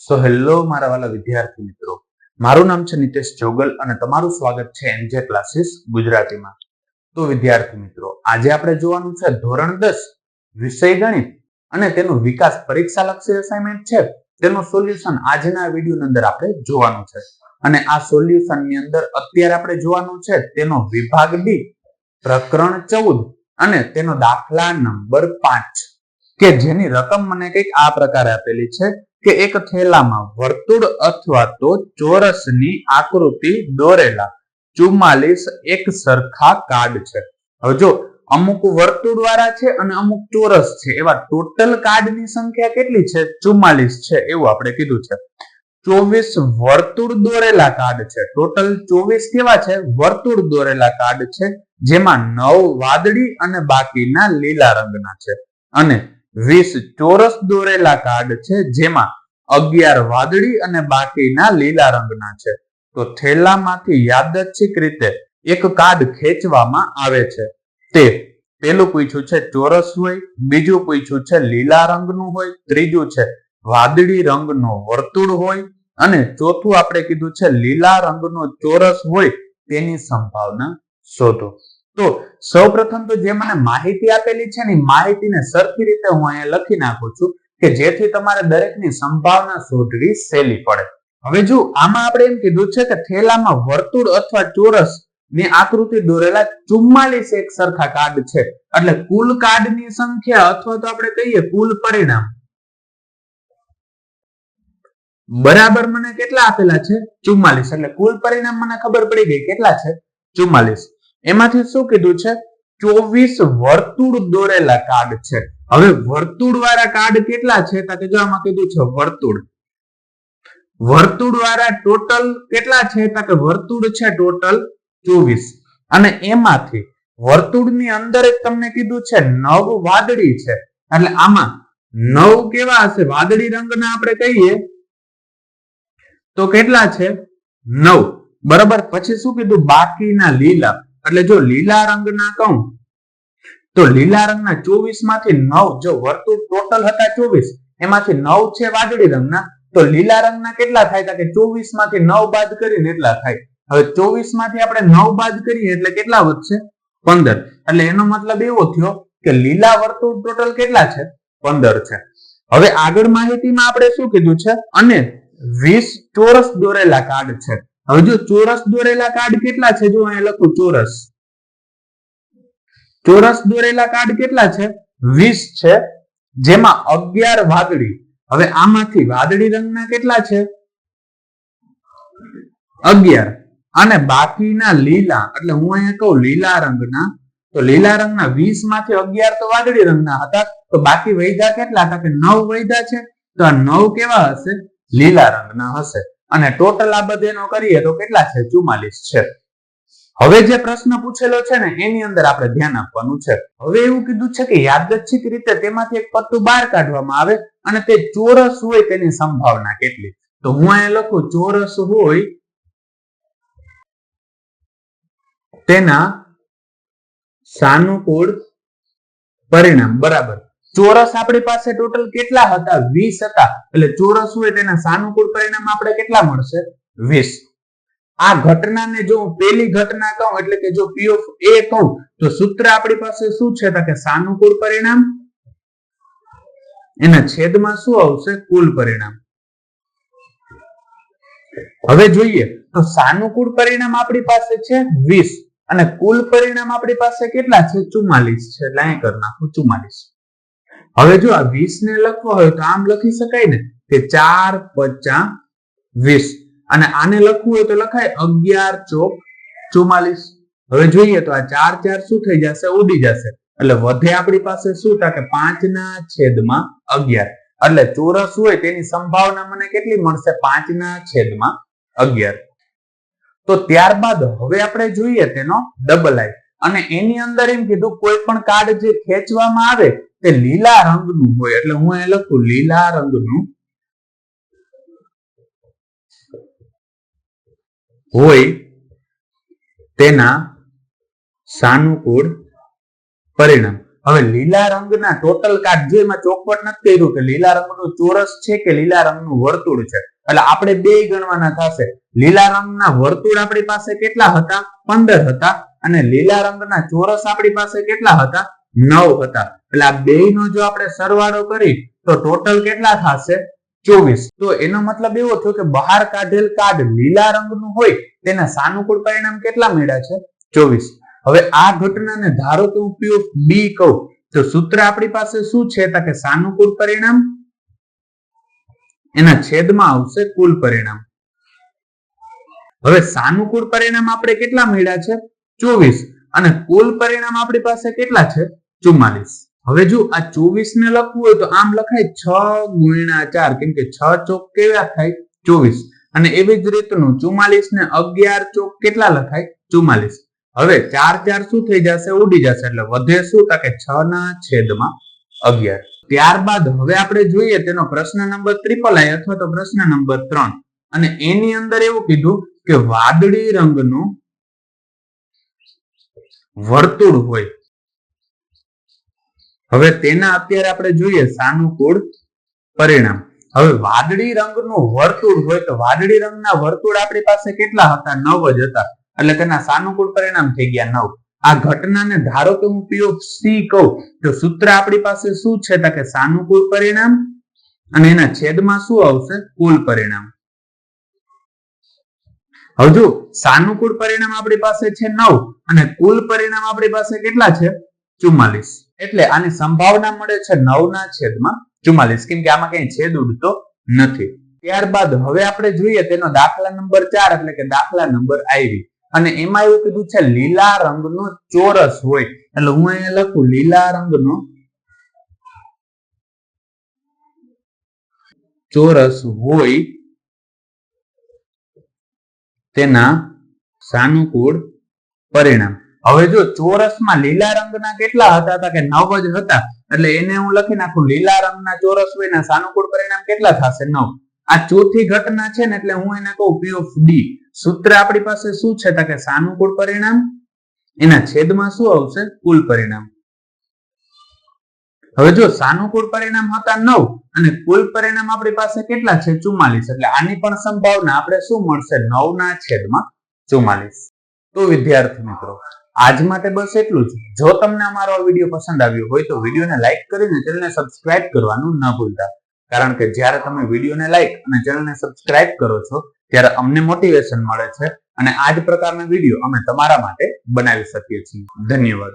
So hello મારા વાલા વિદ્યાર્થી મિત્રો. મારું નામ છે નિતેશ જોગલ અને તમારું સ્વાગત છે એનજે ક્લાસીસ ગુજરાતીમાં. તો વિદ્યાર્થી મિત્રો, આજે આપણે જોવાનું છે ધોરણ દસ, વિષય ગણિત અને તેનો વિકાસ પરીક્ષા લક્ષી અસાઇનમેન્ટ છે. તેનું સોલ્યુશન આજના વિડીયોની અંદર આપણે જોવાનું છે. અને આ સોલ્યુશનની અંદર અત્યારે આપણે જોવાનું છે તેનો વિભાગ ડી પ્રકરણ ચૌદ અને તેનો દાખલા નંબર પાંચ. કે જેની રકમ મને કંઈક આ પ્રકારે આપેલી છે. કે એક થેલામાં વર્તુળ અથવા તો ચોરસની આકૃતિ દોરેલા ચુમ્માલીસ એક સરખા કાર્ડ છે. હવે જો અમુક વર્તુળ વાળા છે અને અમુક ચોરસ છે, એવા ટોટલ કાર્ડની સંખ્યા કેટલી છે? ચુમ્માલીસ છે એવું આપણે કીધું છે. ચોવીસ વર્તુળ દોરેલા કાર્ડ છે. ટોટલ ચોવીસ કેવા છે? વર્તુળ દોરેલા કાર્ડ છે, જેમાં નવ વાદળી અને બાકીના લીલા રંગના છે. અને વીસ ચોરસ દોરેલા કાર્ડ છે, જેમાં અગિયાર વાદળી અને બાકીના લીલા રંગના છે. તો થેલામાંથી યાદચ્છિક રીતે એક કાર્ડ ખેંચવામાં આવે છે. તે પેલું પૂછ્યું છે ચોરસ હોય, બીજું પૂછ્યું છે લીલા રંગનું હોય, ત્રીજું છે વાદળી રંગનો વર્તુળ હોય, અને ચોથું આપણે કીધું છે લીલા રંગનો ચોરસ હોય તેની સંભાવના શોધો. તો સૌપ્રથમ તો જે મને માહિતી આપેલી છે ને માહિતીને સરખી રીતે હું અહીંયા લખી નાખું છું કે જેથી તમારે દરેકની સંભાવના શોધવી સહેલી પડે. હવે જો આમાં આપણે એમ કીધું છે કે થેલામાં વર્તુળ અથવા ચોરસની આકૃતિ દોરેલા ચુમ્માલીસ એક સરખા કાર્ડ છે. એટલે કુલ કાર્ડની સંખ્યા અથવા તો આપણે કહીએ કુલ પરિણામ. બરાબર મને કેટલા આપેલા છે? ચુમ્માલીસ. એટલે કુલ પરિણામ મને ખબર પડી ગઈ. કેટલા છે? ચુમ્માલીસ. એમાંથી શું કીધું છે? ચોવીસ વર્તુળ દોરેલા કાર્ડ છે. હવે વર્તુળ વાળા કાર્ડ કેટલા છે? તો કે જો આમાં કીધું છે વર્તુળ. વર્તુળ વાળા ટોટલ કેટલા છે? તો કે વર્તુળ છે ટોટલ ચોવીસ. અને એમાંથી વર્તુળની અંદર એક તમને કીધું છે નવ વાદળી છે. એટલે આમાં નવ કેવા હશે? વાદળી રંગના આપણે કહીએ. તો કેટલા છે? નવ. બરાબર? પછી શું કીધું? બાકીના લીલા. એટલે જો લીલા રંગના કહું, તો લીલા રંગના ચોવીસમાંથી નવ જો વર્તુળ ટોટલ હતા ચોવીસ, એમાંથી નવ છે વાદળી રંગના, તો લીલા રંગના કેટલા થાય? કે ચોવીસમાંથી નવ બાદ કરીને એટલા થાય. હવે ચોવીસમાંથી આપણે નવ બાદ કરીએ એટલે કેટલા વધશે? પંદર. એટલે એનો મતલબ એવો થયો કે લીલા વર્તુળ ટોટલ કેટલા છે? પંદર છે. હવે આગળ માહિતીમાં આપણે શું કીધું છે? અને વીસ ચોરસ દોરેલા કાર્ડ છે. હવે જો ચોરસ દોરેલા કાર્ડ કેટલા છે? જો અહીંયા લખું, ચોરસ. ચોરસ દોરેલા કાર્ડ કેટલા છે? વીસ છે. જેમાં અગિયાર વાદળી. હવે આમાંથી વાદળી રંગના કેટલા છે? અગિયાર. અને બાકીના લીલા, એટલે હું અહીંયા કહું લીલા રંગના, તો લીલા રંગના વીસમાંથી અગિયાર તો વાદળી રંગના હતા. તો બાકી વૈધા કેટલા હતા? કે નવ વૈધા છે? તો આ નવ કેવા હશે? લીલા રંગના હશે. અને ટોટલ આ બધેનો કરીએ તો કેટલા છે? ચુમ્માલીસ છે. હવે જે પ્રશ્ન પૂછેલો છે ને, એની અંદર આપણે ધ્યાન આપવાનું છે. હવે એવું કીધું છે કે યાદચ્છિક રીતે તેમાંથી એક પત્તું બહાર કાઢવામાં આવે અને તે ચોરસ હોય તેની સંભાવના કેટલી? તો હું અહીંયા લખું, ચોરસ હોય તેના સાનુકૂળ પરિણામ, બરાબર. ચોરસ આપણી પાસે ટોટલ કેટલા હતા? વીસ હતા. એટલે ચોરસ હોય? તેના સાનુકૂળ પરિણામ આપણે કેટલા મળશે? વીસ. આ ઘટનાને જો હું પેલી ઘટના કહું, એટલે કે જો પી ઓફ એ કહું, તો સૂત્ર આપણી પાસે શું છે? તો કે સાનુકૂળ પરિણામ. એના છેદમાં શું આવશે? કુલ પરિણામ. હવે જોઈએ. તો સાનુકૂળ પરિણામ આપણી પાસે છે વીસ. અને કુલ પરિણામ આપણી પાસે કેટલા છે? ચુમ્માલીસ છે. એટલે અહીં કરી નાખું ચુમ્માલીસ. હવે જો આ વીસ ને લખવો હોય તો આમ લખી શકાય ને કે ચાર પચાસ વીસ. અને આને લખવું હોય તો લખાય અગિયાર ચોક ચુમ્માલીસ. હવે જોઈએ તો આ ચાર ચાર શું થઈ જશે? ઉડી જશે. એટલે વધે આપણી પાસે શું? થાય કે પાંચ ના છેદમાં અગિયાર. એટલે ચોરસ હોય તેની સંભાવના મને કેટલી મળશે? પાંચ ના છેદમાં અગિયાર. તો ત્યારબાદ હવે આપણે જોઈએ તેનો ડબલ આઈ અને એની અંદર એમ કીધું, કોઈ પણ કાર્ડ જે ખેંચવામાં આવે તે લીલા રંગનું હોય. એટલે હું એ લખું, લીલા રંગનું હોય તેના સાનુકૂળ પરિણામ. હવે લીલા રંગના ટોટલ કાર્ડ જો એમાં ચોખવટ નથી કર્યું કે લીલા રંગનું ચોરસ છે કે લીલા રંગનું વર્તુળ છે? એટલે આપણે બે ગણવાના થશે. લીલા રંગના વર્તુળ આપણી પાસે કેટલા હતા? પંદર હતા. અને લીલા રંગના ચોરસ આપણી પાસે કેટલા હતા? નવ હતા. એટલે આ બે નો જો આપણે સરવાળો કરી, તો ટોટલ કેટલા થશે? ચોવીસ. તો એનો મતલબ એવો થયો કે બહાર કાઢેલ કાર્ડ લીલા રંગનું હોય, તેના સાનુકૂળ પરિણામ કેટલા મળ્યા છે? ચોવીસ. હવે આ ઘટનાને ધારો કે પી બી કહું, તો સૂત્ર આપણી પાસે શું છે? કે સાનુકૂળ પરિણામ. એના છેદમાં આવશે કુલ પરિણામ. હવે સાનુકૂળ પરિણામ આપણે કેટલા મળ્યા છે? ચોવીસ. અને કુલ પરિણામ આપણી પાસે કેટલા છે? ચુમ્માલીસ. હવે જો આ ચોવીસ ને લખવું હોય તો આમ લખાય છ ગુણ્યા ચાર, કેમ કે છ ચોક કેવા થાય? ચોવીસ. અને એવી જ રીતનું ચુમ્માલીસ ને અગિયાર ચોક કેટલા લખાય? ચુમ્માલીસ. હવે ચાર ચાર શું થઈ જશે? ઉડી જશે. એટલે વધે શું? તો કે છ ના છેદમાં અગિયાર. ત્યારબાદ હવે આપણે જોઈએ તેનો પ્રશ્ન નંબર ત્રિપલ આઈ અથવા તો પ્રશ્ન નંબર ત્રણ. અને એની અંદર એવું કીધું કે વાદળી રંગનું વર્તુળ હોય. હવે તેના અત્યારે આપણે જોઈએ સાનુકૂળ પરિણામ. હવે વાદળી રંગનું વર્તુળ હોય તો વાદળી રંગના વર્તુળ આપણી પાસે કેટલા હતા? નવ જ હતા. એટલે તેના સાનુકૂળ પરિણામ થઈ ગયા નવ. આ ઘટનાને ધારો કે હું પી સી કહું, તો સૂત્ર આપણી પાસે શું છે? તો કે સાનુકૂળ પરિણામ અને એના છેદમાં શું આવશે? કુલ પરિણામ. હવે જો સાનુકૂળ પરિણામ આપણી પાસે છે નવ અને કુલ પરિણામ આપણી પાસે કેટલા છે? ચુમ્માલીસ. એટલે આની સંભાવના મળે છે નવ ના છેદમાં ચુમ્માલીસ. કેમ કે આમાં કઈ છેદ ઉડતો નથી. ત્યારબાદ હવે આપણે જોઈએ તેનો દાખલા નંબર ચાર, એટલે કે દાખલા નંબર આવી. અને એમાં એવું કીધું છે, લીલા રંગનો ચોરસ હોય. એટલે હું અહીંયા લખું, લીલા રંગનો ચોરસ હોય તેના સાનુકૂળ પરિણામ. હવે જો ચોરસમાં લીલા રંગના કેટલા હતા કે નવ જ હતા, એટલે એને હું લખી નાખું, લીલા રંગના ચોરસ હોય સાનુકૂળ પરિણામ કેટલા થશે? નવ. આ ચોથી ઘટના છે ને એટલે હું એને કહું પી ઓફ ડી સૂત્ર આપણી પાસે શું છે કે સાનુકૂળ પરિણામ? એના છેદમાં શું આવશે? કુલ પરિણામ. હવે જો સાનુકૂળ પરિણામ હતા નવ અને કુલ પરિણામ આપણી પાસે કેટલા છે? ચુમ્માલીસ. એટલે આની પણ સંભાવના આપણે શું મળશે? નવ ના છેદમાં ચુમ્માલીસ. તો વિદ્યાર્થી મિત્રો, આજ માટે બસ એટલું જ. જો તમને અમારો વીડિયો પસંદ આવ્યો હોય તો વિડીયોને લાઈક કરીને ચેનલને સબસ્ક્રાઇબ કરવાનું ન ભૂલતા. કારણ કે જ્યારે તમે વિડીયોને લાઈક અને ચેનલને સબસ્ક્રાઇબ કરો છો, ત્યારે અમને મોટિવેશન મળે છે અને આ જ પ્રકારના વીડિયો અમે તમારા માટે બનાવી શકીએ છીએ. ધન્યવાદ.